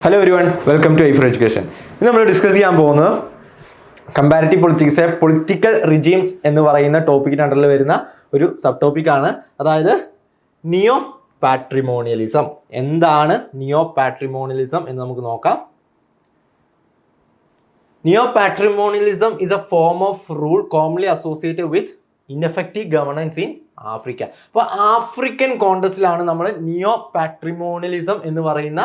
Hello everyone welcome to I four education ഇന്ന് നമ്മൾ discuss ചെയ്യാൻ പോകുന്നത് കമ്പാരിറ്റീവ് പൊളിറ്റിക്സ് പൊളിറ്റിക്കൽ റിജീംസ് എന്ന് പറയുന്ന ടോപ്പിക്കിന്റെ അണ്ടറിൽ വരുന്ന ഒരു സബ് ടോപ്പിക്കാണ് അതായത് നിയോ പാട്രിമോണിയലിസം എന്താണ് നിയോ പാട്രിമോണിയലിസം എന്ന് നമുക്ക് നോക്കാം. Neo patrimonialism is a form of rule commonly associated with ineffective governance in Africa അപ്പോൾ ആഫ്രിക്കൻ കോണ്ടസ്റ്റിലാണ് നമ്മൾ നിയോ പാട്രിമോണിയലിസം എന്ന് പറയുന്ന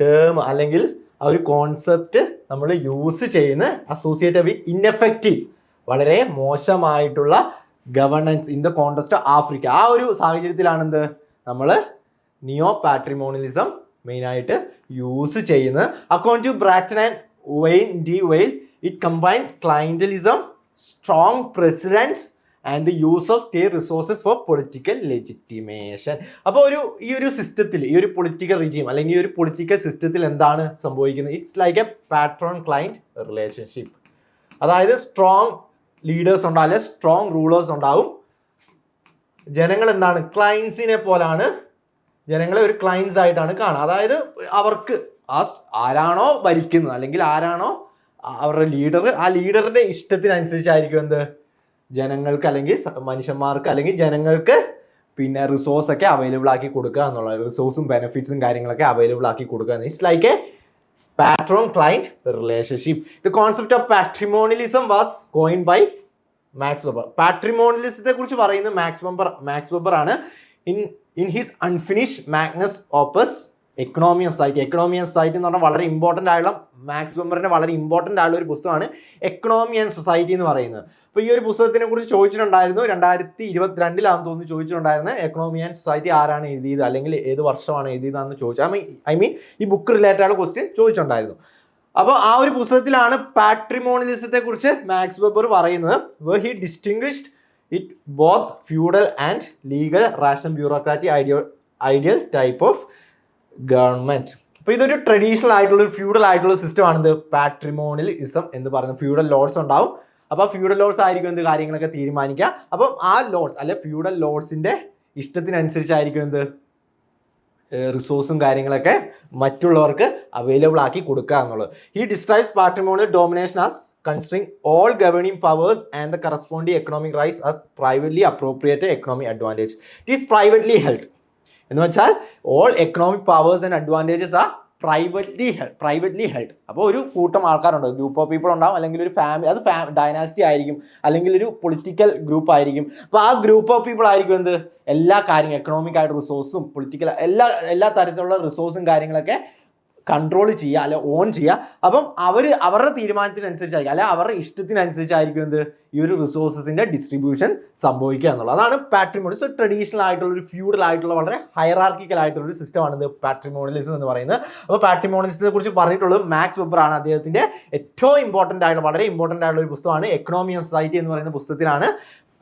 ടേം അല്ലെങ്കിൽ ആ ഒരു കോൺസെപ്റ്റ് നമ്മൾ യൂസ് ചെയ്യുന്ന അസോസിയേറ്റഡ് വിത്ത് ഇൻഎഫക്റ്റീവ് വളരെ മോശമായിട്ടുള്ള governance in the context Africa ആ ഒരു സാഹചര്യത്തിലാണ് എന്ത് നമ്മൾ നിയോ പാട്രിമോണിയലിസം മെയിനായിട്ട് യൂസ് ചെയ്യുന്നത് according to Bratton and Van de Walle it combines clientelism strong presidents and the use of state resources for political legitimation അപ്പോൾ ഒരു ഈ ഒരു സിസ്റ്റത്തിൽ ഈ ഒരു പൊളിറ്റിക്കൽ റിജീം അല്ലെങ്കിൽ ഈ ഒരു പൊളിറ്റിക്കൽ സിസ്റ്റത്തിൽ എന്താണ് സംഭവിക്കുന്നത്? It's like a patron client relationship അതായത് സ്ട്രോങ് ലീഡേഴ്സ് ഉണ്ടാവും അല്ലെങ്കിൽ സ്ട്രോങ് റൂളേഴ്സ് ഉണ്ടാവും. ജനങ്ങൾ എന്താണ്? ക്ലയൻസിനെ പോലാണ് ജനങ്ങളെ ഒരു ക്ലയൻസ് ആയിട്ടാണ് കാണുക. അതായത് അവർക്ക് ആ ആരാണോ ഭരിക്കുന്നത് അല്ലെങ്കിൽ ആരാണോ അവരുടെ ലീഡർ ആ ലീഡറിന്റെ ഇഷ്ടത്തിനനുസരിച്ചായിരിക്കും എന്ത്? ജനങ്ങൾക്ക് അല്ലെങ്കിൽ മനുഷ്യന്മാർക്ക് അല്ലെങ്കിൽ ജനങ്ങൾക്ക് പിന്നെ റിസോഴ്സ് ഒക്കെ അവൈലബിൾ ആക്കി കൊടുക്കുക എന്നുള്ള റിസോഴ്സും ബെനിഫിറ്റ്സും കാര്യങ്ങളൊക്കെ അവൈലബിൾ ആക്കി കൊടുക്കുക. It's like a patron client relationship the concept of patrimonialism was coined by Max Weber പാട്രിമോണിയലിസത്തെ കുറിച്ച് പറയുന്നത് മാക്സ് വെബർ മാക്സ് വെബർ ആണ്. In in his unfinished magnus opus economy society economy society എന്ന് പറഞ്ഞാൽ വളരെ ഇമ്പോർട്ടന്റ് ആയുള്ള max വെബറിന്റെ വളരെ important ആയുള്ള ഒരു പുസ്തകമാണ് എക്കണോമി ആൻഡ് സൊസൈറ്റി എന്ന് പറയുന്നത്. അപ്പോൾ ഈ ഒരു പുസ്തകത്തിനെ കുറിച്ച് ചോദിച്ചിട്ടുണ്ടായിരുന്നു. രണ്ടായിരത്തി ഇരുപത്തിരണ്ടിലാണെന്ന് തോന്നുന്നു ചോദിച്ചിട്ടുണ്ടായിരുന്നു. എക്കണോമി ആൻഡ് സൊസൈറ്റി ആരാണ് എഴുതിയത്? അല്ലെങ്കിൽ ഏത് വർഷമാണ് എഴുതിയതെന്ന് ചോദിച്ചു. ഐ മീൻ ഐ മീൻ ഈ ബുക്ക് റിലേറ്റഡ് ആയുള്ള ക്വസ്റ്റ്യൻ ചോദിച്ചിട്ടുണ്ടായിരുന്നു. അപ്പോൾ ആ ഒരു പുസ്തകത്തിലാണ് പാട്രിമോണിയലിസത്തെ കുറിച്ച് മാക്സ് വെബർ പറയുന്നത്. Where he distinguished it both feudal and legal rational bureaucratic idea ideal type of government അപ്പോൾ ഇതൊരു ട്രഡീഷണൽ ആയിട്ടുള്ള ഒരു ഫ്യൂഡൽ ആയിട്ടുള്ള സിസ്റ്റം ആണിത് പാട്രിമോണിയലിസം എന്ന് പറയുന്നത് ഫ്യൂഡൽ ലോഡ്സ് ഉണ്ടാവും. അപ്പോൾ ഫ്യൂഡൽ ലോഡ്സ് ആയിരിക്കും എന്ത് കാര്യങ്ങളൊക്കെ തീരുമാനിക്കുക. അപ്പം ആ ലോഡ്സ് അല്ലെ ഫ്യൂഡൽ ലോഡ്സിന്റെ ഇഷ്ടത്തിനനുസരിച്ചായിരിക്കും എന്ത്? റിസോഴ്സും കാര്യങ്ങളൊക്കെ മറ്റുള്ളവർക്ക് അവൈലബിൾ ആക്കി കൊടുക്കുക എന്നുള്ളത്. ഈ describes patrimonial domination as considering all governing powers and the corresponding economic rights as privately appropriate economic advantage it is privately held എന്ന് വെച്ചാൽ all economic powers and advantages ആ പ്രൈവറ്റ്ലി ഹെൽഡ് പ്രൈവറ്റ്ലി ഹെൽഡ് അപ്പോൾ ഒരു കൂട്ടം ആൾക്കാരുണ്ട്. Group of people ഉണ്ടാവും. അല്ലെങ്കിൽ ഒരു ഫാമിലി അത് ഫാ ഡൈനാസിറ്റി ആയിരിക്കും. അല്ലെങ്കിൽ ഒരു പൊളിറ്റിക്കൽ ഗ്രൂപ്പ് ആയിരിക്കും. അപ്പോൾ ആ ഗ്രൂപ്പ് ഓഫ് പീപ്പിൾ ആയിരിക്കും എന്ത്? എല്ലാ കാര്യങ്ങളും എക്കണോമിക് ആയിട്ട് റിസോഴ്സും പൊളിറ്റിക്കൽ എല്ലാ എല്ലാ തരത്തിലുള്ള റിസോഴ്സും കാര്യങ്ങളൊക്കെ കൺട്രോൾ ചെയ്യുക അല്ലെ ഓൺ ചെയ്യുക. അപ്പം അവർ അവരുടെ തീരുമാനത്തിനനുസരിച്ചായിരിക്കും. അല്ലെ അവരുടെ ഇഷ്ടത്തിനനുസരിച്ചായിരിക്കും എന്ത്? ഈ ഒരു റിസോഴ്സസിന്റെ ഡിസ്ട്രിബ്യൂഷൻ സംഭവിക്കുക എന്നുള്ളത്. അതാണ് പാട്രിമോണിയസ് ട്രഡീഷണൽ ആയിട്ടുള്ള ഒരു ഫ്യൂഡൽ ആയിട്ടുള്ള വളരെ ഹയറാർക്കിക്കൽ ആയിട്ടുള്ള ഒരു സിസ്റ്റമാണ് ഇത് പാട്രിമോണിയലിസം എന്ന് പറയുന്നത്. അപ്പോൾ പാട്രിമോണിയലിസത്തെ കുറിച്ച് പറഞ്ഞിട്ടുള്ളത് മാക്സ് വെബർ ആണ്. അദ്ദേഹത്തിന്റെ ഏറ്റവും ഇമ്പോർട്ടന്റ് ആയിട്ടുള്ള വളരെ ഇമ്പോർട്ടന്റ് ആയിട്ടുള്ള ഒരു പുസ്തകമാണ് എക്കണോമി ഓഫ് സൊസൈറ്റി എന്ന് പറയുന്ന പുസ്തകത്തിലാണ്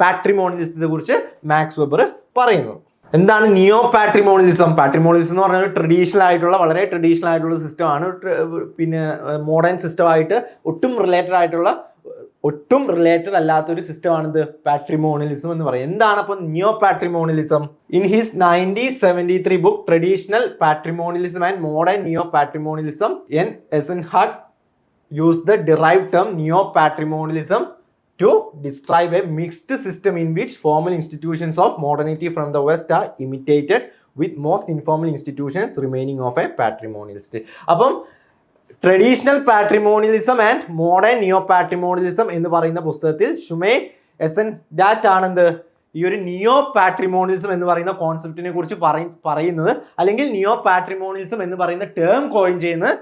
പാട്രിമോണിയലിസത്തെ കുറിച്ച് മാക്സ് വെബർ പറയുന്നത്. എന്താണ് നിയോ പാട്രിമോണിസം പാട്രിമോണിസം എന്ന് പറഞ്ഞാൽ ട്രഡീഷണൽ ആയിട്ടുള്ള വളരെ ട്രഡീഷണൽ ആയിട്ടുള്ള സിസ്റ്റമാണ് പിന്നെ മോഡേൺ സിസ്റ്റമായിട്ട് ഒട്ടും റിലേറ്റഡ് ആയിട്ടുള്ള ഒട്ടും റിലേറ്റഡ് അല്ലാത്തൊരു സിസ്റ്റമാണ് ഇത് പാട്രിമോണിയലിസം എന്ന് പറയും. എന്താണ് അപ്പോൾ neo patrimonialism in his nineteen seventy three book traditional patrimonialism and modern neo patrimonialism Eisenstadt use the derive term neo-patrimonialism. To describe a mixed system in which formal institutions of modernity from the West are imitated with most informal institutions remaining of a patrimonialist അപ്പം traditional patrimonialism and modern neo patrimonialism എന്ന് പറയുന്ന പുസ്തകത്തിൽ ഷുമേ S N ഡാറ്റ് ആണെന്ത്? ഈ ഒരു നിയോ patrimonialism എന്ന് പറയുന്ന കോൺസെപ്റ്റിനെ കുറിച്ച് പറയുന്നത് അല്ലെങ്കിൽ നിയോ പാട്രിമോണിയലിസം എന്ന് പറയുന്ന ടേം കോയിൻ ചെയ്യുന്നത്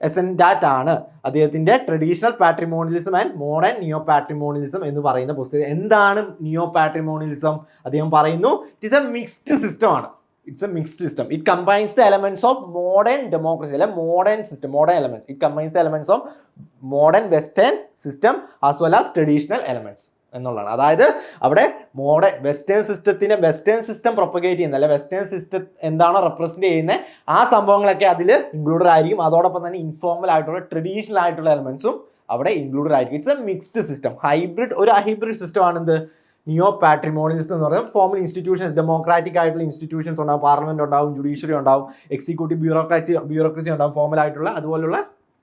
എസൻ ഡാറ്റ് ആണ്. അദ്ദേഹത്തിന്റെ traditional patrimonialism and modern neo patrimonialism എന്ന് പറയുന്ന പുസ്തകം. എന്താണ് നിയോ പാട്രിമോണിയലിസം അദ്ദേഹം പറയുന്നു it is a mixed system ആണ്. It's a mixed system it combines the elements of modern democracy അല്ലെ modern system modern elements it combines the elements of modern western system as well as traditional elements എന്നുള്ളതാണ്. അതായത് അവിടെ modern western സിസ്റ്റത്തിനെ western system propagate ചെയ്യുന്ന അല്ലെ western system എന്താണോ represent ചെയ്യുന്നത് ആ സംഭവങ്ങളൊക്കെ അതിൽ ഇൻക്ലൂഡഡ് ആയിരിക്കും. അതോടൊപ്പം തന്നെ ഇൻഫോർമൽ ആയിട്ടുള്ള ട്രഡീഷണൽ ആയിട്ടുള്ള എലമെന്റ്സും അവിടെ ഇൻക്ലൂഡഡ് ആയിരിക്കും. It's a mixed system hybrid ഒരു ഹൈബ്രിഡ് സിസ്റ്റം എന്ത്? നിയോ പാട്രിമോണിയൽസ് എന്ന് പറയുന്നത്. ഫോമൽ ഇൻസ്റ്റിറ്റ്യൂഷൻസ് ഡെമോക്രാറ്റിക് ആയിട്ടുള്ള ഇൻസ്റ്റിറ്റ്യൂഷൻസ് ഉണ്ടാവും. പാർലമെന്റ് ഉണ്ടാവും ജുഡീഷ്യറി ഉണ്ടാവും എക്സിക്യൂട്ടീവ് ബ്യൂറോക്രാസി ബ്യൂറോക്രസി ഉണ്ടാവും. ഫോമൽ ആയിട്ടുള്ള അതുപോലുള്ള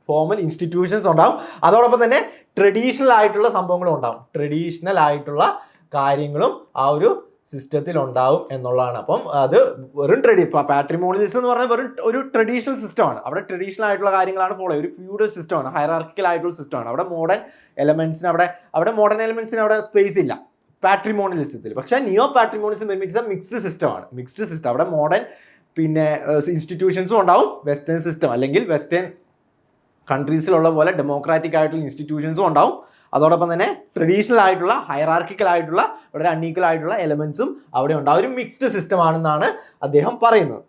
ഫോമൽ ഇൻസ്റ്റിറ്റ്യൂഷൻസ് ഉണ്ടാവും. അതോടൊപ്പം തന്നെ ട്രഡീഷണൽ ആയിട്ടുള്ള സംഭവങ്ങളും ഉണ്ടാവും. ട്രഡീഷണൽ ആയിട്ടുള്ള കാര്യങ്ങളും ആ ഒരു സിസ്റ്റത്തിൽ ഉണ്ടാവും എന്നുള്ളതാണ്. അപ്പം അത് വെറും ട്രഡി പാട്രിമോണിയലിസം എന്ന് പറഞ്ഞാൽ വെറും ഒരു ട്രഡീഷണൽ സിസ്റ്റമാണ് അവിടെ ട്രഡീഷണൽ ആയിട്ടുള്ള കാര്യങ്ങളാണ് ഫോളോ ഒരു ഫ്യൂഡൽ സിസ്റ്റമാണ് ഹയറാർക്കിക്കൽ ആയിട്ടുള്ള സിസ്റ്റമാണ് അവിടെ മോഡേൺ എലമെന്റ്സിന് അവിടെ അവിടെ മോഡേൺ എലമെന്റ്സിന് അവിടെ സ്പേസ് ഇല്ല. പാട്രിമോണിയലിസത്തിൽ പക്ഷേ നിയോ പാട്രിമോണിയലിസം ഇറ്റ്സ് മിക്സ്ഡ് സിസ്റ്റമാണ് മിക്സ്ഡ് സിസ്റ്റം അവിടെ മോഡേൺ പിന്നെ ഇൻസ്റ്റിറ്റ്യൂഷൻസും ഉണ്ടാവും. വെസ്റ്റേൺ സിസ്റ്റം അല്ലെങ്കിൽ വെസ്റ്റേൺ കൺട്രീസിലുള്ള പോലെ ഡെമോക്രാറ്റിക് ആയിട്ടുള്ള ഇൻസ്റ്റിറ്റ്യൂഷൻസും ഉണ്ടാവും. അതോടൊപ്പം തന്നെ ട്രഡീഷണൽ ആയിട്ടുള്ള ഹയറാർക്കിക്കൽ ആയിട്ടുള്ള വളരെ അൺഈക്വൽ ആയിട്ടുള്ള എലമെന്റ്സും അവിടെ ഉണ്ട് ആ ഒരു മിക്സ്ഡ് സിസ്റ്റം ആണെന്നാണ് അദ്ദേഹം പറയുന്നത്.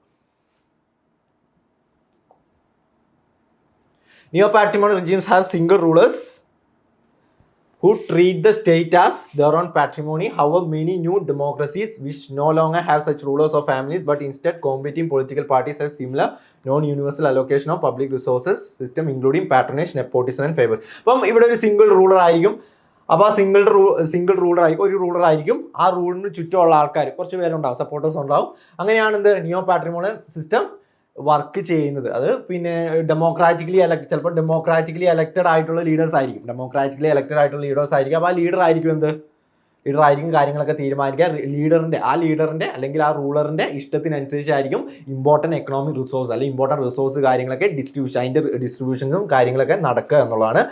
Neo patrimonial regimes have single single rulers who treat the state as their own patrimony. However, many new democracies which no longer have such rulers or families but instead competing political parties have similar non-universal allocation of public resources system including patronage, nepotism and favors. അപ്പം ഇവിടെ ഒരു single ruler ആയിരിക്കും അപ്പോൾ ആ single room single ruler ആയിരിക്കും ഒരു ruler ആയിരിക്കും ആ റൂളിന് ചുറ്റുമുള്ള ആൾക്കാർ കുറച്ച് പേരുണ്ടാവും സപ്പോർട്ടേഴ്സ് ഉണ്ടാവും അങ്ങനെയാണ് എന്ത് നിയോ പാട്രിമോണിയൽ സിസ്റ്റം വർക്ക് ചെയ്യുന്നത്. അത് പിന്നെ ഡെമോക്രാറ്റിക്കലി എലക്ട് ചിലപ്പോൾ ഡെമോക്രാറ്റിക്കലി എലക്റ്റഡ് ആയിട്ടുള്ള ലീഡേഴ്സ് ആയിരിക്കും. ഡെമോക്രാറ്റിക്കലി എലക്റ്റഡ് ആയിട്ടുള്ള ലീഡേഴ്സ് ആയിരിക്കും. അപ്പോൾ ആ ലീഡർ ആയിരിക്കും എന്ത്? ലീഡർ ആയിരിക്കും കാര്യങ്ങളൊക്കെ തീരുമാനിക്കുക. ലീഡറിന്റെ ആ ലീഡറിന്റെ അല്ലെങ്കിൽ ആ റൂളറിന്റെ ഇഷ്ടത്തിനനുസരിച്ചായിരിക്കും ഇമ്പോർട്ടന്റ് എക്കണോമിക് റിസോഴ്സ് അല്ലെങ്കിൽ ഇമ്പോർട്ടന്റ് റിസോഴ്സ് കാര്യങ്ങളൊക്കെ ഡിസ്ട്രിബ്യൂഷൻ അതിന്റെ ഡിസ്ട്രിബ്യൂഷനും കാര്യങ്ങളൊക്കെ നടക്കുക എന്നുള്ളതാണ്.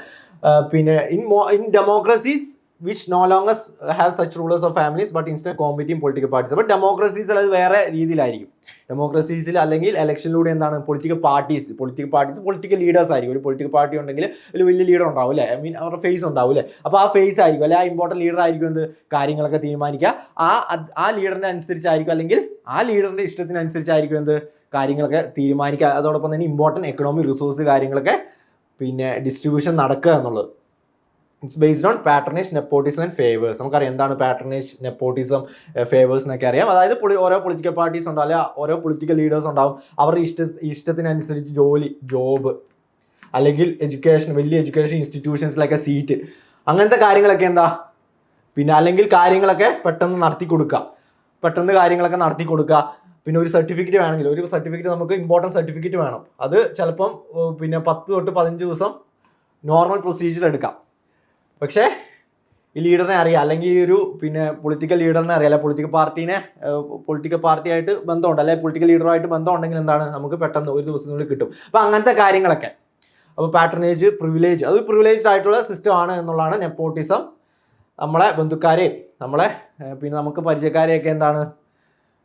പിന്നെ in in democracies which no longer have such rulers of families but instant competitive political parties അപ്പോൾ ഡെമോക്രസീസിൽ അത് വേറെ രീതിയിലായിരിക്കും. ഡെമോക്രസീസിൽ അല്ലെങ്കിൽ ഇലക്ഷനിലൂടെ എന്താണ്? Political parties political parties political leaders ആയിരിക്കും. ഒരു പൊളിറ്റിക്കൽ പാർട്ടി ഉണ്ടെങ്കിൽ ഒരു വലിയ ലീഡർ ഉണ്ടാവും അല്ലേ? ഐ മീൻ അവരുടെ ഫേസ് ഉണ്ടാവും അല്ലേ? അപ്പോൾ ആ ഫേസ് ആയിരിക്കും. അല്ലെ ആ ഇമ്പോർട്ടന്റ് ലീഡർ ആയിരിക്കും എന്ത്? കാര്യങ്ങളൊക്കെ തീരുമാനിക്കുക. ആ ആ ലീഡറിനെ അനുസരിച്ചായിരിക്കും അല്ലെങ്കിൽ ആ ലീഡറിന്റെ ഇഷ്ടത്തിനനുസരിച്ചായിരിക്കും എന്ത്? കാര്യങ്ങളൊക്കെ തീരുമാനിക്കുക. അതോടൊപ്പം തന്നെ ഇമ്പോർട്ടന്റ് എക്കണോമിക് റിസോഴ്സ് കാര്യങ്ങളൊക്കെ പിന്നെ ഡിസ്ട്രിബ്യൂഷൻ നടക്കുക എന്നുള്ളത്. It's based on patronage nepotism and favours നമുക്കറിയാം എന്താണ് പാറ്റർനേജ് നെപ്പോട്ടിസം ഫേവേഴ്സ് എന്നൊക്കെ അറിയാം. അതായത് ഓരോ പൊളിറ്റിക്കൽ പാർട്ടീസ് ഉണ്ടാവും അല്ലെങ്കിൽ ഓരോ പൊളിറ്റിക്കൽ ലീഡേഴ്സ് ഉണ്ടാവും. അവരുടെ ഇഷ്ട ഇഷ്ടത്തിനനുസരിച്ച് ജോലി ജോബ് അല്ലെങ്കിൽ എഡ്യൂക്കേഷൻ വലിയ എഡ്യൂക്കേഷൻ ഇൻസ്റ്റിറ്റ്യൂഷൻസിലൊക്കെ സീറ്റ് അങ്ങനത്തെ കാര്യങ്ങളൊക്കെ എന്താ? പിന്നെ അല്ലെങ്കിൽ കാര്യങ്ങളൊക്കെ പെട്ടെന്ന് നടത്തി കൊടുക്കുക. പെട്ടെന്ന് കാര്യങ്ങളൊക്കെ നടത്തി കൊടുക്കുക. പിന്നെ ഒരു സർട്ടിഫിക്കറ്റ് വേണമെങ്കിൽ ഒരു സർട്ടിഫിക്കറ്റ് നമുക്ക് ഇമ്പോർട്ടന്റ് സർട്ടിഫിക്കറ്റ് വേണം. അത് ചിലപ്പം പിന്നെ പത്ത് തൊട്ട് പതിനഞ്ച് ദിവസം നോർമൽ പ്രൊസീജിയർ എടുക്കാം. പക്ഷേ ഈ ലീഡറിനെ അറിയാം. അല്ലെങ്കിൽ ഈ ഒരു പിന്നെ പൊളിറ്റിക്കൽ ലീഡറിനെ അറിയാം. അല്ലെങ്കിൽ പൊളിറ്റിക്കൽ പാർട്ടീനെ പൊളിറ്റിക്കൽ പാർട്ടിയായിട്ട് ബന്ധമുണ്ട്. അല്ലെങ്കിൽ പൊളിറ്റിക്കൽ ലീഡറുമായിട്ട് ബന്ധമുണ്ടെങ്കിൽ എന്താണ്? നമുക്ക് പെട്ടെന്ന് ഒരു ദിവസത്തിനുള്ളിൽ കിട്ടും. അപ്പോൾ അങ്ങനത്തെ കാര്യങ്ങളൊക്കെ. അപ്പോൾ പാറ്റർനേജ് പ്രിവിലേജ് അത് പ്രിവിലേജ്ഡ് ആയിട്ടുള്ള സിസ്റ്റം ആണ് എന്നുള്ളതാണ് നെപ്പോട്ടിസം നമ്മളെ ബന്ധുക്കാരെയും നമ്മളെ പിന്നെ നമുക്ക് പരിചയക്കാരെയൊക്കെ എന്താണ്?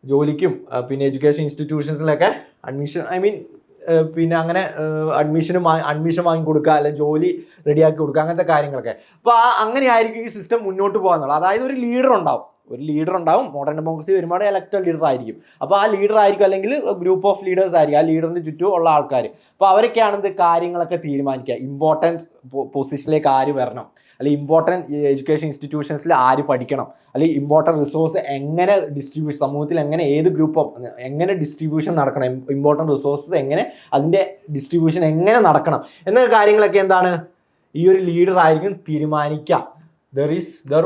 ജോലിക്കും പിന്നെ എഡ്യൂക്കേഷൻ ഇൻസ്റ്റിറ്റ്യൂഷൻസിലൊക്കെ അഡ്മിഷൻ ഐ മീൻ പിന്നെ അങ്ങനെ അഡ്മിഷനും അഡ്മിഷൻ വാങ്ങി കൊടുക്കുക അല്ലെങ്കിൽ ജോലി റെഡിയാക്കി കൊടുക്കുക അങ്ങനത്തെ കാര്യങ്ങളൊക്കെ. അപ്പോൾ ആ അങ്ങനെയായിരിക്കും ഈ സിസ്റ്റം മുന്നോട്ട് പോകാന്നുള്ളത്. അതായത് ഒരു ലീഡർ ഉണ്ടാവും. ഒരു ലീഡർ ഉണ്ടാവും. മോഡേൺ ഡെമോക്രസി വരുമ്പോൾ ഇലക്ടഡ് ലീഡർ ആയിരിക്കും. അപ്പോൾ ആ ലീഡർ ആയിരിക്കും അല്ലെങ്കിൽ ഗ്രൂപ്പ് ഓഫ് ലീഡേഴ്സ് ആയിരിക്കും. ആ ലീഡറിന് ചുറ്റും ഉള്ള ആൾക്കാർ അപ്പോൾ അവരൊക്കെയാണ് ഇത് കാര്യങ്ങളൊക്കെ തീരുമാനിക്കുക. ഇമ്പോർട്ടന്റ് പൊസിഷനിലേക്ക് ആര് വരണം. അല്ലെങ്കിൽ ഇമ്പോർട്ടന്റ് എഡ്യൂക്കേഷൻ ഇൻസ്റ്റിറ്റ്യൂഷൻസിൽ ആര് പഠിക്കണം? അല്ലെങ്കിൽ ഇമ്പോർട്ടന്റ് റിസോഴ്സ് എങ്ങനെ ഡിസ്ട്രിബ്യൂഷൻ സമൂഹത്തിൽ എങ്ങനെ ഏത് ഗ്രൂപ്പ് ഓഫ് എങ്ങനെ ഡിസ്ട്രിബ്യൂഷൻ നടക്കണം? ഇമ്പോർട്ടന്റ് റിസോഴ്സസ് എങ്ങനെ അതിന്റെ ഡിസ്ട്രിബ്യൂഷൻ എങ്ങനെ നടക്കണം? എന്ന കാര്യങ്ങളൊക്കെ എന്താണ്? ഈ ഒരു ലീഡർ ആയിരിക്കും തീരുമാനിക്കുക. There is there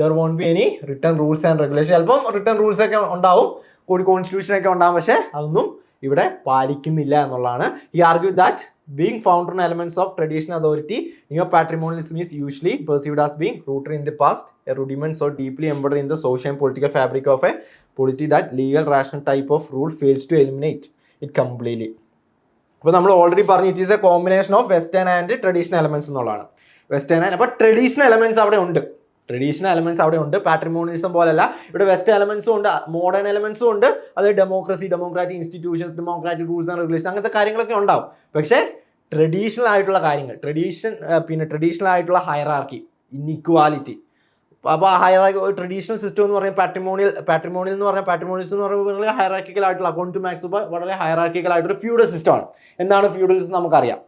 there won't be any written rules and regulation ചിലപ്പം റിട്ടേൺ റൂൾസ് ഒക്കെ ഉണ്ടാവും കൂടി കോൺസ്റ്റിറ്റ്യൂഷൻ ഒക്കെ ഉണ്ടാവും പക്ഷേ അതൊന്നും ഇവിടെ പാലിക്കുന്നില്ല എന്നുള്ളതാണ്. He argue that being founder elements of traditional authority neo patrimonialism is usually perceived as being rooted in the past a rudiment so deeply embedded in the social political fabric of a polity that legal rational type of rule fails to eliminate it completely അപ്പോൾ നമ്മൾ already പറഞ്ഞു it is a combination of western and traditional elements എന്നുള്ളതാണ്. Western and അപ്പോൾ traditional elements അവിടെ ഉണ്ട്. Traditional elements അവിടെ ഉണ്ട്. പാട്രിമോണിസം പോലല്ല ഇവിടെ വെസ്റ്റ് എലമെന്റ്സും ഉണ്ട്. മോഡേൺ എലമെന്റ്സും ഉണ്ട്. അത് democracy democratic institutions democratic rules and regulation അങ്ങനത്തെ കാര്യങ്ങളൊക്കെ ഉണ്ടാവും. പക്ഷേ ട്രഡീഷണൽ ആയിട്ടുള്ള കാര്യങ്ങൾ ട്രഡീഷൻ പിന്നെ ട്രഡീഷണൽ ആയിട്ടുള്ള ഹയറാർക്കി ഇൻഇക്വാലിറ്റി അപ്പോൾ ആ ഹയറാക്കി ട്രഡീഷണൽ സിസ്റ്റം എന്ന് പറയുന്നത് പാട്രിമോണിയൽ പാട്രിമോണിയൽ എന്ന് പറഞ്ഞാൽ പാട്രിമോണിയൽസ് എന്ന് പറയുമ്പോൾ വളരെ ഹയറാക്കിക്കൽ ആയിട്ടുള്ള അക്കൗണ്ട് ടു മാക്സ് വളരെ ഹയറാക്കിക്കൽ ആയിട്ടൊരു ഫ്യൂഡൽ സിസ്റ്റമാണ് എന്താണ് ഫ്യൂഡലിസം നമുക്കറിയാം.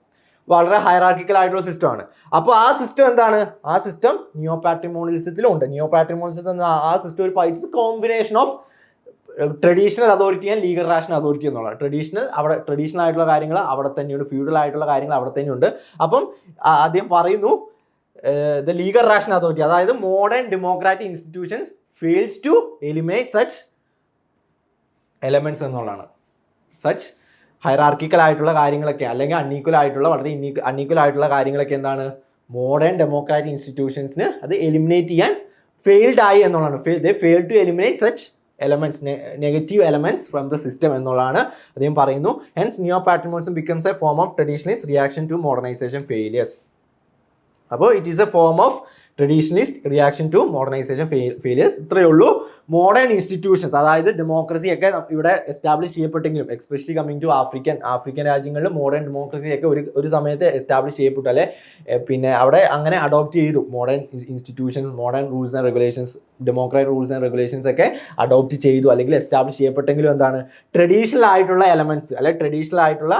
വളരെ ഹയറാർക്കിക്കൽ ആയിട്ടുള്ള സിസ്റ്റമാണ് അപ്പോൾ ആ സിസ്റ്റം എന്താണ്? ആ സിസ്റ്റം നിയോ പാട്രിമോണിയലിസത്തിലും ഉണ്ട് നിയോ പാട്രിമോണിയലിസത്തിൽ നിന്ന് ആ സിസ്റ്റം ഒരു fights combination of traditional authority and legal rational authority എന്നുള്ളത് ട്രഡീഷണൽ അവിടെ ട്രഡീഷണൽ ആയിട്ടുള്ള കാര്യങ്ങൾ അവിടെ തന്നെയുണ്ട്. ഫ്യൂഡൽ ആയിട്ടുള്ള കാര്യങ്ങൾ അവിടെ തന്നെയുണ്ട്. അപ്പം ആദ്യം പറയുന്നു ദ ലീഗൽ റാഷണൽ അതോറിറ്റി അതായത് modern democratic institutions fails to eliminate such elements എന്നുള്ളതാണ്. സച്ച് ഹൈറാർക്കിക്കൽ ആയിട്ടുള്ള കാര്യങ്ങളൊക്കെ അല്ലെങ്കിൽ അൺഈക്വൽ ആയിട്ടുള്ള വളരെ അൺഈക്വൽ ആയിട്ടുള്ള കാര്യങ്ങളൊക്കെ എന്താണ്? മോഡേൺ ഡെമോക്രാറ്റിക് ഇൻസ്റ്റിറ്റ്യൂഷൻസിന് അത് എലിമിനേറ്റ് ചെയ്യാൻ ഫെയിൽഡ് ആയി എന്നുള്ളതാണ്. They fail to eliminate such elements negative elements from the system എന്നുള്ളതാണ് അദ്ദേഹം പറയുന്നു. Hence neo പാറ്റമോൺസും becomes a form of traditionalist reaction to modernisation failures അപ്പോൾ it is a form of traditionalist reaction to modernisation failures ഇത്രയേ ഉള്ളൂ. Modern institutions അതായത് democracy ഒക്കെ ഇവിടെ establish ചെയ്യപ്പെട്ടെങ്കിലും especially coming to African African രാജ്യങ്ങളിൽ മോഡേൺ ഡെമോക്രസി ഒക്കെ ഒരു ഒരു സമയത്ത് എസ്റ്റാബ്ലിഷ് ചെയ്യപ്പെട്ടു അല്ലെ? പിന്നെ അവിടെ അങ്ങനെ അഡോപ്റ്റ് ചെയ്തു. Modern institutions modern rules and regulations democratic rules and regulations ഒക്കെ അഡോപ്റ്റ് ചെയ്തു. അല്ലെങ്കിൽ എസ്റ്റാബ്ലിഷ് ചെയ്യപ്പെട്ടെങ്കിലും എന്താണ്? ട്രഡീഷണൽ ആയിട്ടുള്ള എലമെന്റ്സ് അല്ലെ? ട്രഡീഷണൽ ആയിട്ടുള്ള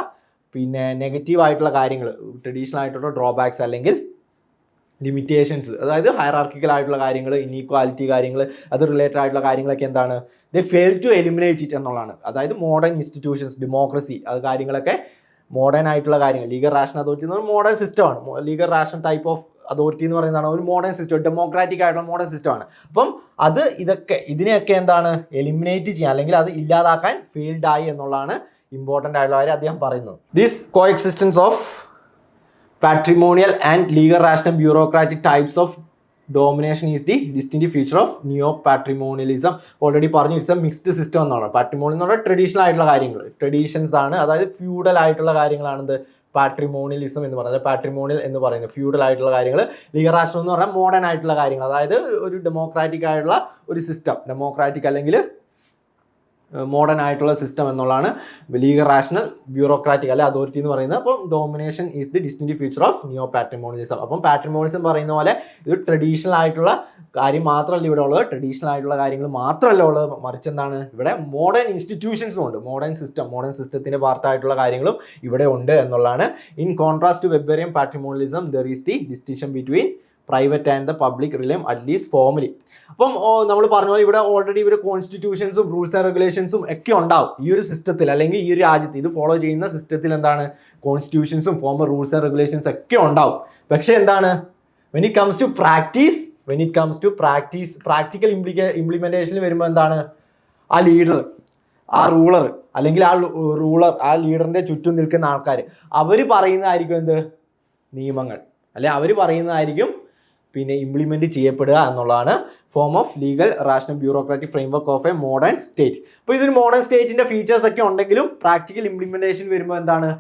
പിന്നെ നെഗറ്റീവ് ആയിട്ടുള്ള കാര്യങ്ങൾ ട്രഡീഷണൽ ആയിട്ടുള്ള ഡ്രോബാക്സ് അല്ലെങ്കിൽ ലിമിറ്റേഷൻസ് അതായത് ഹയറാർക്കിക്കൽ ആയിട്ടുള്ള കാര്യങ്ങൾ ഇനീക്വാലിറ്റി കാര്യങ്ങൾ അത് റിലേറ്റഡ് ആയിട്ടുള്ള കാര്യങ്ങളൊക്കെ എന്താണ്? They fail to eliminate it എന്നുള്ളതാണ്. അതായത് മോഡേൺ ഇൻസ്റ്റിറ്റ്യൂഷൻസ് ഡെമോക്രസി അത് കാര്യങ്ങളൊക്കെ മോഡേൺ ആയിട്ടുള്ള കാര്യങ്ങൾ. ലീഗൽ റാഷൻ അതോറിറ്റി എന്ന് പറയുന്നത് മോഡേൺ സിസ്റ്റമാണ് legal rational type of authority എന്ന് പറയുന്നതാണ് ഒരു മോഡേൺ സിസ്റ്റം ഡെമോക്രാറ്റിക് ആയിട്ടുള്ള മോഡേൺ സിസ്റ്റമാണ് അപ്പം അത് ഇതൊക്കെ ഇതിനെയൊക്കെ എന്താണ്? എലിമിനേറ്റ് ചെയ്യാൻ അല്ലെങ്കിൽ അത് ഇല്ലാതാക്കാൻ ഫീൽഡ് ആയി എന്നുള്ളതാണ് ഇമ്പോർട്ടന്റ് ആയിട്ടുള്ള കാര്യം അദ്ദേഹം പറയുന്നത്. This coexistence of patrimonial and legal rational bureaucratic types of domination is the distinct feature of neo patrimonialism already പറഞ്ഞു ഇറ്റ്സ് എ മിക്സ്ഡ് സിസ്റ്റം എന്നാണ്. പാട്രിമോണി എന്ന് പറഞ്ഞാൽ ട്രഡീഷണൽ ആയിട്ടുള്ള കാര്യങ്ങൾ. ട്രഡീഷൻസ് ആണ് അതായത് ഫ്യൂഡൽ ആയിട്ടുള്ള കാര്യങ്ങളാണ് പാട്രിമോണിയലിസം എന്ന് പറയുന്നത് പാട്രിമോണിയൽ എന്ന് പറയുന്നത് ഫ്യൂഡൽ ആയിട്ടുള്ള കാര്യങ്ങൾ. ലീഗർ രാഷ്ട്രം എന്ന് പറഞ്ഞാൽ മോഡേൺ ആയിട്ടുള്ള കാര്യങ്ങൾ. അതായത് ഒരു ഡെമോക്രാറ്റിക് ആയിട്ടുള്ള ഒരു സിസ്റ്റം ഡെമോക്രാറ്റിക് അല്ലെങ്കിൽ മോഡേൺ ആയിട്ടുള്ള സിസ്റ്റം എന്നുള്ളതാണ് ലീഗൽ റാഷണൽ ബ്യൂറോക്രാറ്റിക് അല്ലെ അതോറിറ്റി എന്ന് പറയുന്നത്. അപ്പം domination is the distinct feature of neo patrimonialism അപ്പം പാട്രിമോണിസം പറയുന്ന പോലെ ഇത് ട്രഡീഷണൽ ആയിട്ടുള്ള കാര്യം മാത്രമല്ല ഇവിടെ ഉള്ളത്. ട്രഡീഷണൽ ആയിട്ടുള്ള കാര്യങ്ങൾ മാത്രമല്ല ഉള്ളത്. മറിച്ച് എന്താണ്? ഇവിടെ മോഡേൺ ഇൻസ്റ്റിറ്റ്യൂഷൻസും ഉണ്ട്. മോഡേൺ സിസ്റ്റം മോഡേൺ സിസ്റ്റത്തിന്റെ പാർട്ടായിട്ടുള്ള കാര്യങ്ങളും ഇവിടെ ഉണ്ട് എന്നുള്ളതാണ്. In contrast to Weberian patrimonialism there is the distinction between private and the public realm at least formally അപ്പം നമ്മൾ പറഞ്ഞ പോലെ ഇവിടെ ഓൾറെഡി ഇവർ കോൺസ്റ്റിറ്റ്യൂഷൻസും റൂൾസ് ആൻഡ് റെഗുലേഷൻസും ഒക്കെ ഉണ്ടാവും. ഈ ഒരു സിസ്റ്റത്തിൽ അല്ലെങ്കിൽ ഈ ഒരു രാജ്യത്ത് ഇത് ഫോളോ ചെയ്യുന്ന സിസ്റ്റത്തിൽ എന്താണ്? കോൺസ്റ്റിറ്റ്യൂഷൻസും ഫോമർ റൂൾസ് ആൻഡ് റെഗുലേഷൻസ് ഒക്കെ ഉണ്ടാവും. പക്ഷേ എന്താണ്? When it comes to practice when it comes to practice practical ഇംപ്ലിക്കേ ഇംപ്ലിമെന്റേഷനിൽ വരുമ്പോൾ എന്താണ്? ആ ലീഡർ ആ റൂളർ അല്ലെങ്കിൽ ആ റൂളർ ആ ലീഡറിന്റെ ചുറ്റും നിൽക്കുന്ന ആൾക്കാർ അവർ പറയുന്നതായിരിക്കും എന്ത്? നിയമങ്ങൾ. അല്ലെ അവർ പറയുന്നതായിരിക്കും പിന്നെ ഇംപ്ലിമെന്റ് ചെയ്യപ്പെടുക എന്നുള്ളതാണ് form of legal rational bureaucratic framework of a modern state അപ്പോൾ ഇതൊരു മോഡേൺ സ്റ്റേറ്റിന്റെ ഫീച്ചേഴ്സ് ഒക്കെ ഉണ്ടെങ്കിലും പ്രാക്ടിക്കൽ ഇംപ്ലിമെന്റേഷൻ വരുമ്പോൾ എന്താണ്?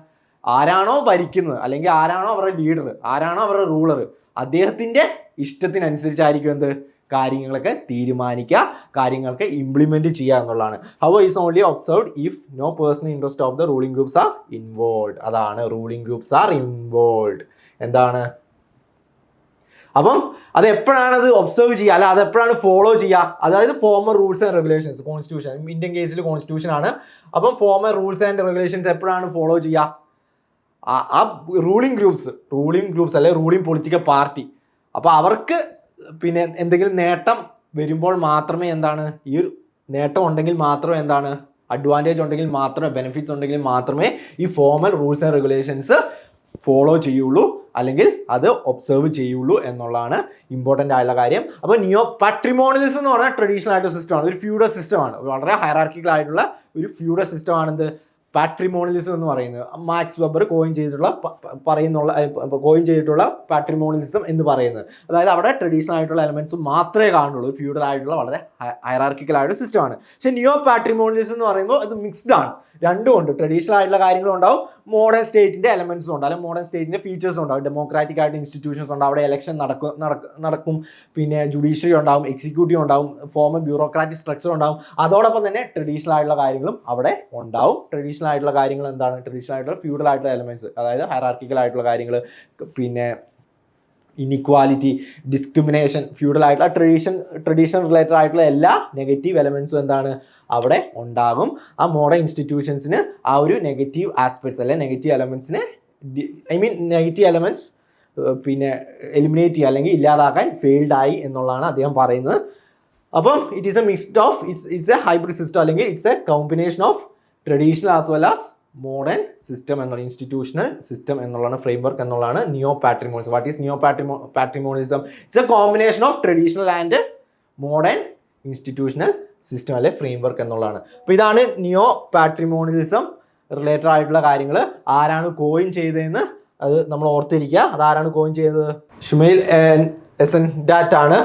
ആരാണോ ഭരിക്കുന്നത് അല്ലെങ്കിൽ ആരാണോ അവരുടെ ലീഡർ ആരാണോ അവരുടെ റൂളർ അദ്ദേഹത്തിന്റെ ഇഷ്ടത്തിനനുസരിച്ചായിരിക്കും എന്ത്? കാര്യങ്ങളൊക്കെ തീരുമാനിക്കുക കാര്യങ്ങൾക്ക് ഇംപ്ലിമെന്റ് ചെയ്യുക എന്നുള്ളതാണ്. How is only observed if no personal interest of the ruling groups are involve അതാണ് റൂളിംഗ് ഗ്രൂപ്പ്സ് ആർ ഇൻവോൾവ് എന്താണ്? അപ്പം അത് എപ്പോഴാണ് അത് ഒബ്സർവ് ചെയ്യുക? അല്ല അത് എപ്പോഴാണ് ഫോളോ ചെയ്യുക? അതായത് formal rules and regulations constitution Indian കേസിൽ കോൺസ്റ്റിറ്റ്യൂഷൻ ആണ്. അപ്പം ഫോമർ റൂൾസ് ആൻഡ് റെഗുലേഷൻസ് എപ്പോഴാണ് ഫോളോ ചെയ്യുക? ആ- റൂളിംഗ് ഗ്രൂപ്പ്സ് റൂളിംഗ് ഗ്രൂപ്പ്സ് അല്ലെ റൂളിംഗ് പൊളിറ്റിക്കൽ പാർട്ടി അപ്പോൾ അവർക്ക് പിന്നെ എന്തെങ്കിലും നേട്ടം വരുമ്പോൾ മാത്രമേ എന്താണ്? ഈ നേട്ടം ഉണ്ടെങ്കിൽ മാത്രമേ എന്താണ്? അഡ്വാന്റേജ് ഉണ്ടെങ്കിൽ മാത്രമേ ബെനിഫിറ്റ്സ് ഉണ്ടെങ്കിൽ മാത്രമേ ഈ formal rules and regulations follow ചെയ്യുള്ളൂ അല്ലെങ്കിൽ അത് ഒബ്സർവ് ചെയ്യുള്ളൂ എന്നുള്ളതാണ് ഇമ്പോർട്ടന്റ് ആയുള്ള കാര്യം. അപ്പോൾ നിയോ പാട്രിമോണിയലിസം എന്ന് പറഞ്ഞാൽ ട്രഡീഷണൽ ആയിട്ടുള്ള സിസ്റ്റമാണ് ഒരു ഫ്യൂഡൽ സിസ്റ്റമാണ് വളരെ ഹയറാർക്കിക്കൽ ആയിട്ടുള്ള ഒരു ഫ്യൂഡൽ സിസ്റ്റമാണ് എന്ത് പാട്രിമോണിയലിസം എന്ന് പറയുന്നത്. മാക്സ് വെബർ കോയിൻ ചെയ്തിട്ടുള്ള പ- പ- പറയുന്നുള്ള കോയിൻ ചെയ്തിട്ടുള്ള പാട്രിമോണിയലിസം എന്ന് പറയുന്നത്. അതായത് അവിടെ ട്രഡീഷണൽ ആയിട്ടുള്ള എലമെന്റ്സ് മാത്രമേ കാണുള്ളൂ. ഫ്യൂഡൽ ആയിട്ടുള്ള വളരെ ഹയറാർക്കിക്കൽ ആയിട്ടുള്ള സിസ്റ്റമാണ് പക്ഷെ നിയോ പാട്രിമോണിയലിസം എന്ന് പറയുമ്പോൾ അത് മിക്സ്ഡ് ആണ്. രണ്ടും ഉണ്ട്. ട്രഡീഷണൽ ആയിട്ടുള്ള കാര്യങ്ങളും ഉണ്ടാവും. മോഡേൺ സ്റ്റേറ്റിന്റെ എലമെന്റ്സും ഉണ്ട്. അല്ലെങ്കിൽ മോഡേൺ സ്റ്റേറ്റിന്റെ ഫീച്ചേഴ്സും ഉണ്ടാവും. ഡെമോക്രാറ്റിക് ആയിട്ട് ഇൻസ്റ്റിറ്റ്യൂഷൻസ് ഉണ്ട് അവിടെ ഇലക്ഷൻ നടക്കും നടക്കും പിന്നെ ജുഡീഷ്യറി ഉണ്ടാവും. എക്സിക്യൂട്ടീവ് ഉണ്ടാവും. ഫോമൽ ബ്യൂറോക്രാറ്റിക് സ്ട്രക്ചർ ഉണ്ടാവും. അതോടൊപ്പം തന്നെ ട്രഡീഷണൽ ആയിട്ടുള്ള കാര്യങ്ങളും അവിടെ ഉണ്ടാവും. ട്രഡീഷണൽ ആയിട്ടുള്ള കാര്യങ്ങൾ എന്താണ്? ട്രഡീഷണൽ ആയിട്ടുള്ള ഫ്യൂഡൽ ആയിട്ടുള്ള എലമെന്റ്സ് അതായത് ഹയറാർക്കിക്കൽ ആയിട്ടുള്ള കാര്യങ്ങൾ പിന്നെ ഇനിക്വാലിറ്റി ഡിസ്ക്രിമിനേഷൻ ഫ്യൂഡൽ ആയിട്ടുള്ള ട്രഡീഷൻ ട്രഡീഷൻ റിലേറ്റഡ് ആയിട്ടുള്ള എല്ലാ നെഗറ്റീവ് എലമെന്റ്സും എന്താണ്? അവിടെ ഉണ്ടാകും. ആ മോഡേൺ ഇൻസ്റ്റിറ്റ്യൂഷൻസിന് ആ ഒരു നെഗറ്റീവ് ആസ്പെക്ട്സ് അല്ലെ നെഗറ്റീവ് എലമെന്റ്സിനെ ഐ മീൻ നെഗറ്റീവ് എലമെന്റ്സ് പിന്നെ എലിമിനേറ്റ് ചെയ്യുക അല്ലെങ്കിൽ ഇല്ലാതാക്കാൻ ഫെയിൽഡ് ആയി എന്നുള്ളതാണ് അദ്ദേഹം പറയുന്നത്. അപ്പം it is a mixed of it's it's a hybrid system അല്ലെങ്കിൽ it's a combination of traditional as well as modern system എന്നുള്ള ഇൻസ്റ്റിറ്റ്യൂഷണൽ സിസ്റ്റം എന്നുള്ളതാണ് ഫ്രെയിം വർക്ക് എന്നുള്ളതാണ് neo patrimonialism what is neo പാട്രിമോ patrimonialism it's a combination of traditional and modern institutional system അല്ലെ framework എന്നുള്ളതാണ്. അപ്പോൾ ഇതാണ് നിയോ പാട്രിമോണിസം related ആയിട്ടുള്ള കാര്യങ്ങൾ ആരാണ് കോയിൻ ചെയ്തതെന്ന് അത് നമ്മൾ ഓർത്തിരിക്കുക. അതാരാണ് കോയിൻ ചെയ്തത്? ഷുമൈൽ എസ് എൻ ഡാറ്റ് ആണ്.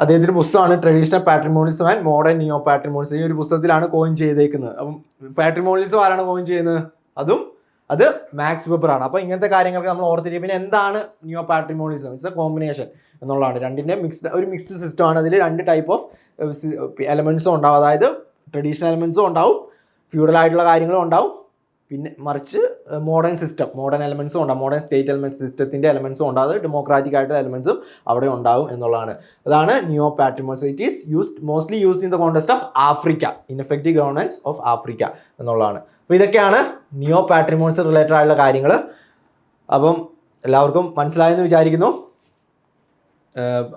അദ്ദേഹത്തിന്റെ പുസ്തകമാണ്? Traditional patrimonialism and modern neo patrimonialism. ഈ ഒരു പുസ്തകത്തിലാണ് കോയിൻ ചെയ്തേക്കുന്നത്. അപ്പം പാട്രിമോണിസം ആരാണ് കോയിൻ ചെയ്യുന്നത്? അതും അത് മാക്സ് വെബർ ആണ്. അപ്പോൾ ഇങ്ങനത്തെ കാര്യങ്ങൾക്ക് നമ്മൾ ഓർത്തിരിക്കും. പിന്നെ എന്താണ് neo patrimonialism? It's a combination എന്നുള്ളതാണ്. രണ്ടിന്റെ മിക്സ്ഡ് ഒരു മിക്സ്ഡ് സിസ്റ്റം ആണ്. അതിൽ രണ്ട് ടൈപ്പ് ഓഫ് എലമെൻസും ഉണ്ടാവും. അതായത് ട്രഡീഷണൽ എലമെൻസും ഉണ്ടാവും. ഫ്യൂഡൽ ആയിട്ടുള്ള കാര്യങ്ങളും ഉണ്ടാവും. പിന്നെ മറിച്ച് മോഡേൺ സിസ്റ്റം മോഡേൺ എലമെൻസും ഉണ്ടാകും മോഡേൺ സ്റ്റേറ്റ് എലമെൻസ് സിസ്റ്റത്തിന്റെ എലമെൻസും ഉണ്ടാകും ഡെമോക്രാറ്റിക് ആയിട്ടുള്ള എലമെൻസും അവിടെ ഉണ്ടാകും എന്നുള്ളതാണ്. അതാണ് neo patrimonialism it is used mostly used in the context of Africa ineffective governance of Africa എന്നുള്ളതാണ്. അപ്പോൾ ഇതൊക്കെയാണ് നിയോ പാട്രിമോൺസ് റിലേറ്റഡ് ആയിട്ടുള്ള കാര്യങ്ങൾ അപ്പം എല്ലാവർക്കും മനസ്സിലായെന്ന് വിചാരിക്കുന്നു.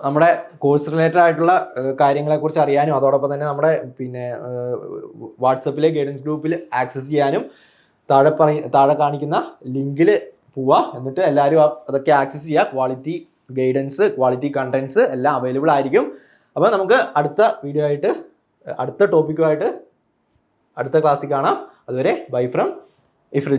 നമ്മുടെ കോഴ്സ് റിലേറ്റഡ് ആയിട്ടുള്ള കാര്യങ്ങളെക്കുറിച്ച് അറിയാനും അതോടൊപ്പം തന്നെ നമ്മുടെ പിന്നെ വാട്സപ്പിലെ ഗൈഡൻസ് ഗ്രൂപ്പിൽ ആക്സസ് ചെയ്യാനും താഴെ പറയ താഴെ കാണിക്കുന്ന ലിങ്കിൽ പോവുക എന്നിട്ട് എല്ലാവരും അതൊക്കെ ആക്സസ് ചെയ്യുക ക്വാളിറ്റി ഗൈഡൻസ് ക്വാളിറ്റി കണ്ടൻസ് എല്ലാം അവൈലബിൾ ആയിരിക്കും. അപ്പോൾ നമുക്ക് അടുത്ത വീഡിയോ ആയിട്ട് അടുത്ത ടോപ്പിക്കുമായിട്ട് അടുത്ത ക്ലാസ്സിൽ കാണാം. അതുവരെ ബൈ ഫ്രം ഇഫർ